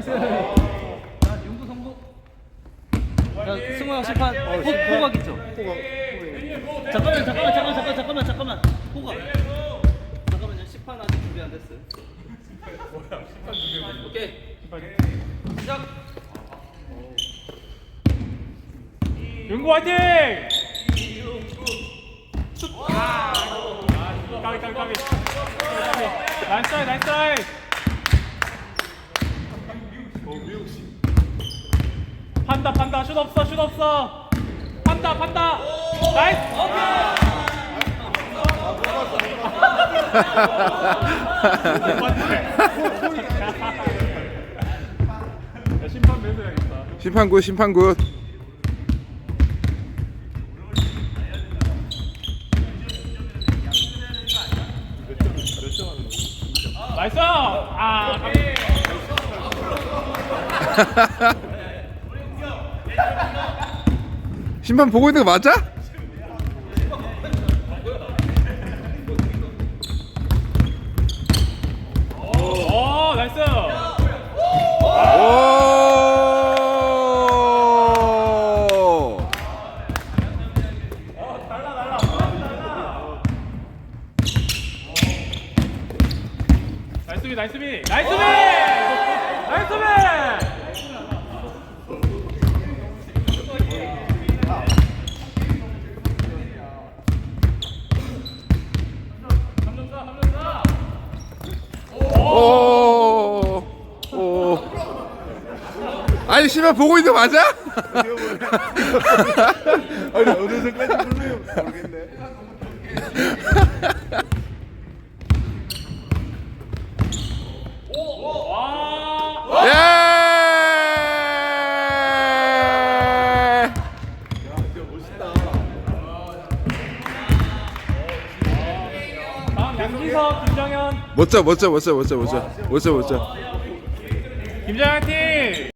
스. 자, 용도 성공. 자, 승호 형 심판. 호, 호각 있죠? 잠깐만, 잠깐만, 잠깐만, 잠깐만, 잠깐만, 잠깐만. 호각. 잠깐만요. 심판 아직 준비 안 됐어요. 오케이. 시작. 윤구 화이팅! 슛! 아! 까비 까비 까비 나이스 나이스 판다 판다. 슛 없어 슛 없어. 판다 판다. 나이스. 야, 심판 매도해야겠다 심판 굿 심판 굿 나이스. 아 까비. 심판 보고 있는 거 맞아? 오 나이스 오 나이스 비 나이스 비 나이스 비 나이스 비 오. 오. 아니 심판 보고 있는 거 맞아? 아니 어느 순간인지 모르겠네. 와 예! 다음 양기석 김정현 멋져 멋져 멋져 멋져 멋져 멋져 멋져 김정현 팀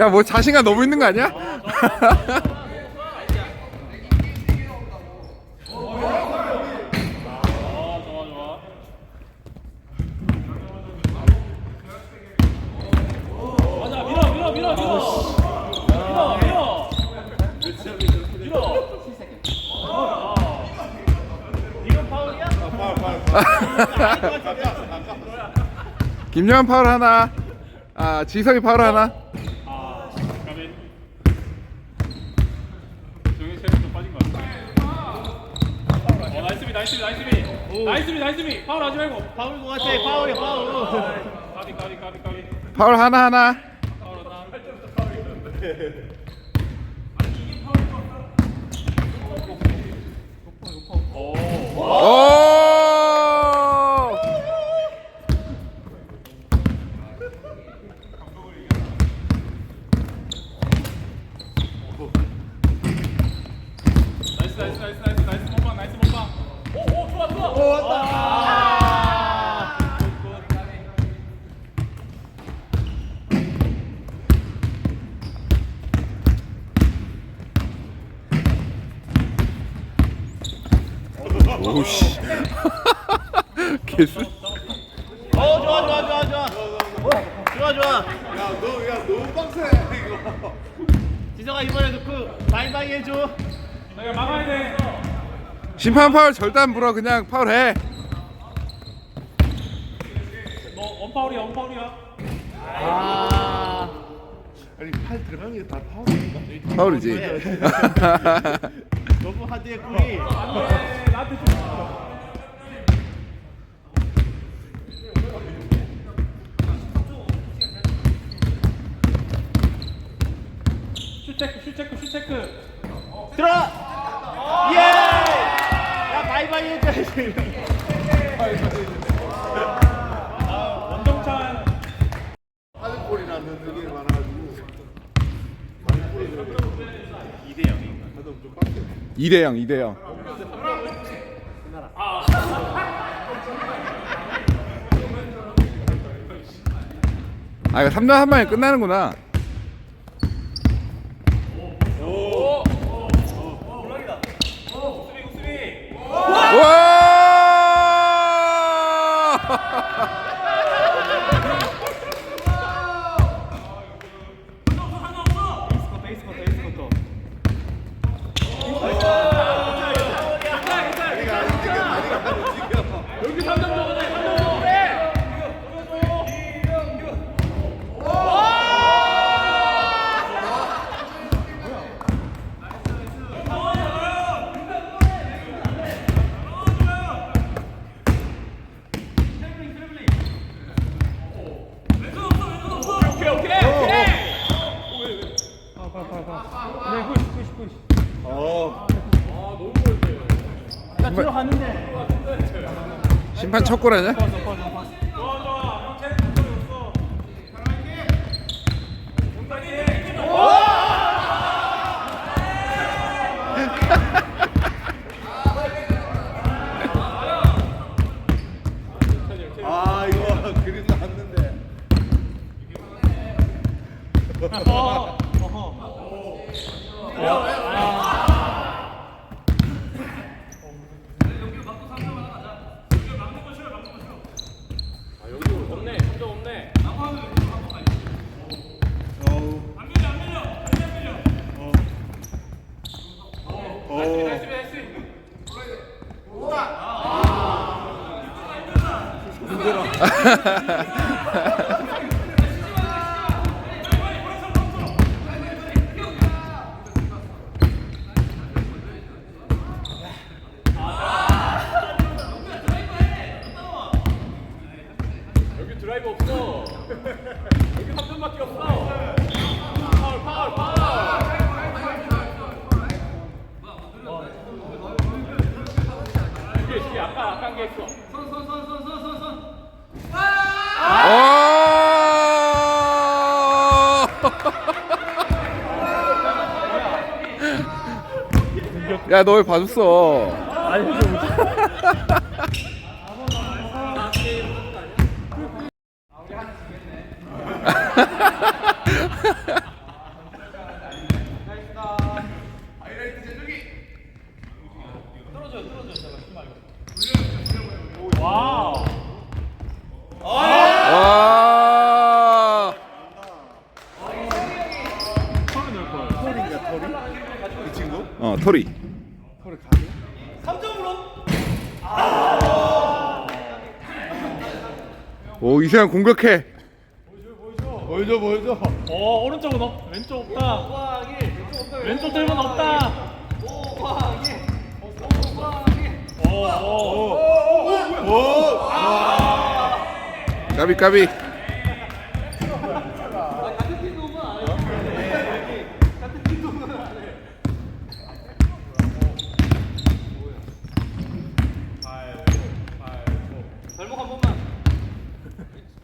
야 뭐 자신감 너무 있는 거 아니야? 김영환 파울 하나 아 지성이 파울 하나 아 까비 정현 체력도 빠진 것 같아 어 나이스 비 나이스 비 나이스 비 나이스 비 나이스 비 파울 하지 말고 파울인 것 같아. 파울이야, 파울. 까비 까비 까비 까비 파울 하나 하나 파울 하나 오 나이스 나이스 나이스 나이스 나이스 몸방 나이스 몸방 오오 좋아 좋아 오 왔다 아 오씨 개스 어, 좋아, 좋아, 좋아, 좋아. 좋아, 좋아. 야너 야 너무 빡세 이거. 지성아, 이번에도 그, 바이바이 해줘. 내가 막아야 돼 심판 파울 절대 안 불어 그냥 파울해 너 원파울이야 원파울이야 아. 아니 팔 들어간 게다 파울인가? 파울이지 너무 하드했구리. 안돼 나한테 좀 슛체크 슛체크 슛체크 들어라. 예. 야 바이바이 해줘야지. 원동찬 하드볼이 나는 그게 많아가지고. 2대 0이. 나도 좀 빡세. 2대 0, 2대 0. 아, 이거 3점 한 방에 끝나는구나. 哈 哈 첫 골 아니야? 좋아 좋아. 형 체력 좀 떨어졌어. 아 이거 그림 나왔는데. 아 여기 없네. 3점 없네. 어. 나이스 나이스. 여기 드라이브 없어. 여기 3점밖에 없어. 파울 파울 파울. 이게 이게 아까 아까 게 있어. 야, 너 왜 봐줬어? 아니 좀. 와우. 와! 처음에 넣을 걸. 털인가 털 이? 이 친구? 어, 토리. 털이 가네. 3점으로. 오, 이세영 공격해. 보여줘 보여줘. 어 오른쪽은 없 왼쪽 없다. 왼쪽 들면 없다. 오광일. 오광일. 오오. 오. 까비, 까비. 아, 같은 팀 동은 안 해. 같은 팀 동은 안 해. 발목 한 번만.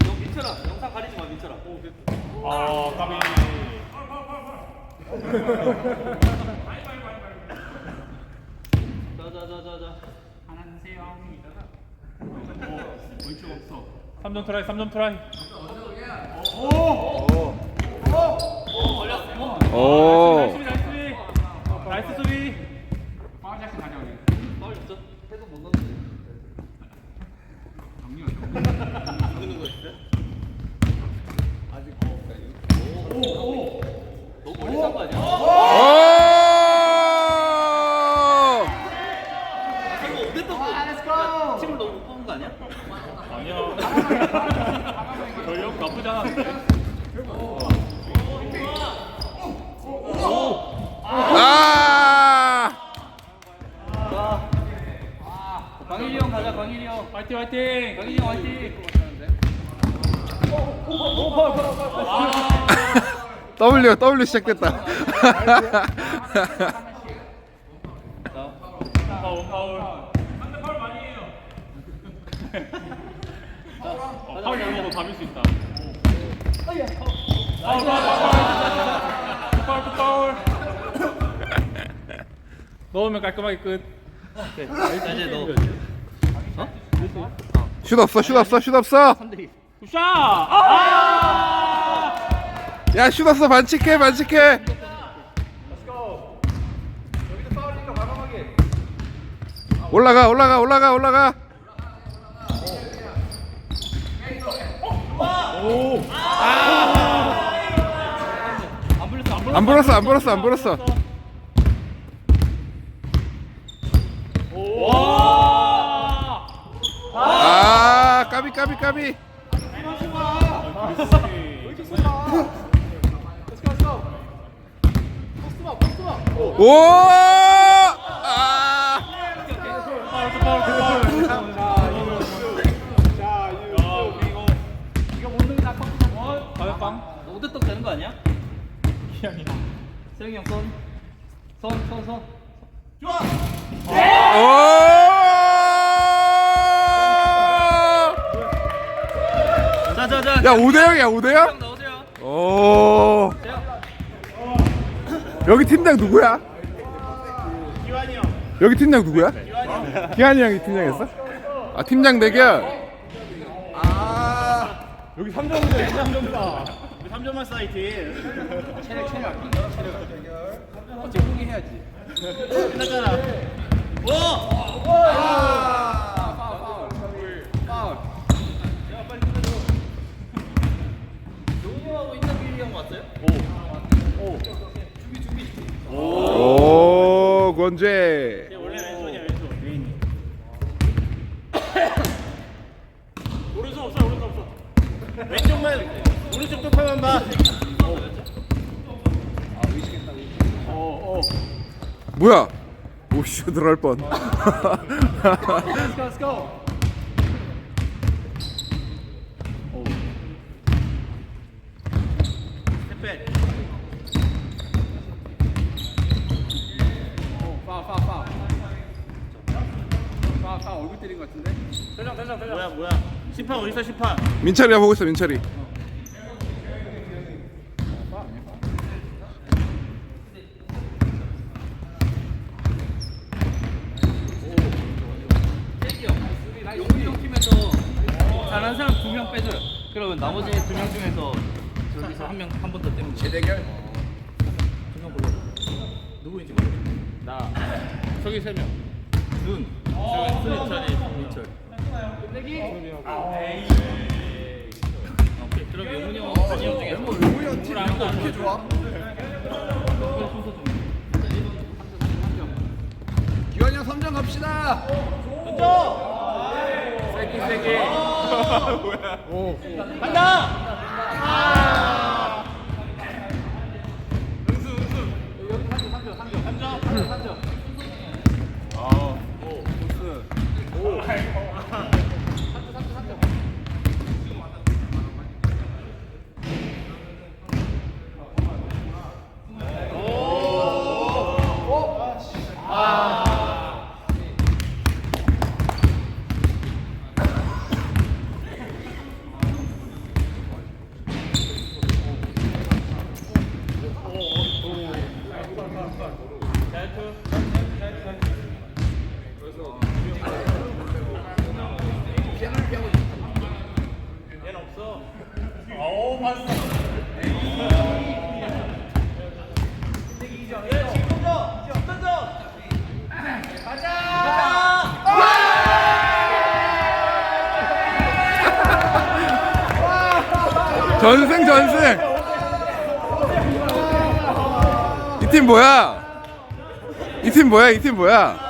너 민철아, 영상 가리지 마, 민철아. 아 까비. 자자자자자. 3점 트라이 3점 트라이. 오. 나이스 나이스 수비. 나이스 수비. 파울 있어? 해도 못 넣는데. 넣는 거 있어요? 아직 오. 너무 멀리 싼거 아니야? 오! 이거 어땠다고? 팀을 너무 못 뽑은 거 아니야? 아니야. 저희 형 나쁘지 않았는데. 아! 와. 광일이 형 가자, 광일이 형. 화이팅 화이팅. 광일이 형 화이팅. W W 시작됐다. 파울. 상대 파울 많이 해요. 어, 파울 잘못도 잡을 수 있다. 파울, 파울, 파울, 파울. 넣으면 깔끔하게 끝. 이제 너. 어? 슛 없어 슛 없어 슛 없어 3대2. 굿샷! 아! 야 슛 없어 반칙해 반칙해 올라가 올라가 올라가 올라가 안 불었어 안 불었어 안 불었어 와! 아 까비 까비 까비 오! 기양이. 세영이 형 손. 손, 손, 손. 오! 자, 자, 자. 야 5대 0이야 5대 0? 형 나오세요. 오! 여기 팀장 누구야? 기환이 형. 여기 팀장 누구야? 기환이 형이 팀장했어? 아 팀장 대결. 여기 3점이다 3점이다 3점만 사이트. 체력, 체력. 어째 포기해야지 끝났잖아. 오! 용우 형하고 인터뷰 형 왔어요? 오 권재. 원래 왼손이야 왼손. 메인이. 오른손 없어 오른손 없어. 왼쪽만 오른쪽 쪽파만 봐. 뭐야? 오씨 들어갈 뻔. Let's go. 햇볕. 파파 얼굴 때린 것 같은데 대장 대장 대장. 뭐야, 뭐야. 심판 어디 있어, 심판? 민철이가 보고 있어 민철이. 세기 형. 용우 형 팀에서 잘하는 사람 두 명 빼줘요. 그러면 나머지 두 명 중에서 저기서 한 명 한 번 더 때면 돼. 대결 두명 골라. 누구인지 모르겠네. 나 저기 세 명. 눈. 순인철이 민철. 오케이. 그럼 영훈이 형, 준이 형 중에서 우리 형팀 이거 어떻게 좋아? 순서 좀. 기환이 형 3점 갑시다 세기 세기. 전승 전승. 이 팀 뭐야? 이 팀 뭐야? 이 팀 뭐야?